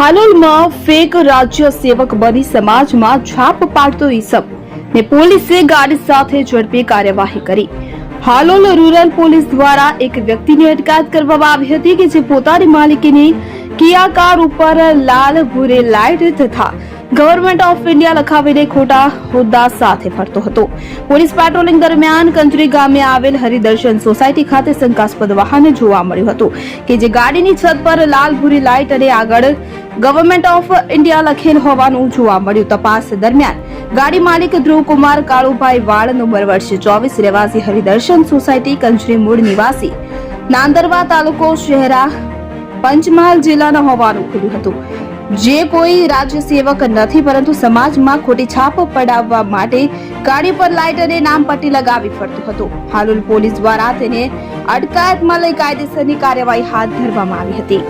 હાલોલમાં fake રાજ્ય સેવક બની સમાજમાં છાપ પાડતો ઈસબ ને પોલીસે ગાડી સાથે ઝડપી કાર્યવાહી કરી. હાલોલ રૂરલ પોલીસ દ્વારા એક વ્યક્તિની અટકાયત કરવામાં આવી હતી કે જે પોતાની માલિકીની કિયા કાર ઉપર લાલ ભૂરે લાઇટ તથા ગવર્મેન્ટ ઓફ ઇન્ડિયા લખાવીને ખોટા હોદ્દા સાથે ફરતો હતો. પોલીસ પેટ્રોલિંગ દરમિયાન કંચરી ગામે આવેલ હરિદર્શન સોસાયટી ખાતે શંકાસ્પદ વાહન જોવા મળ્યું હતું કે જે ગાડીની છત પર લાલ ભૂરી લાઇટ અને આગળ ગવર્મેન્ટ ઓફ ઇન્ડિયા લખેલ હોવાનું જોવા મળ્યું. તપાસ દરમિયાન ગાડી માલિક ધ્રુવકુમાર કાળુભાઈ વાળ નંબર વર્ષ ચોવીસ રહેવાસી હરિદર્શન સોસાયટી, કંજરી મૂળ નિવાસી, નાંદરવા તાલુકો, શહેરા, પંચમહાલ જિલ્લાના હોવાનું ખુલ્યું હતું. જે કોઈ રાજ્ય સેવક નથી, પરંતુ સમાજમાં ખોટી છાપ પડાવવા માટે ગાડી પર લાઇટ અને નામ પટ્ટી લગાવી ફરતો હતો. હાલોલ પોલીસ દ્વારા તેને અટકાયતમાં લઈ કાયદેસરની કાર્યવાહી હાથ ધરવામાં આવી હતી.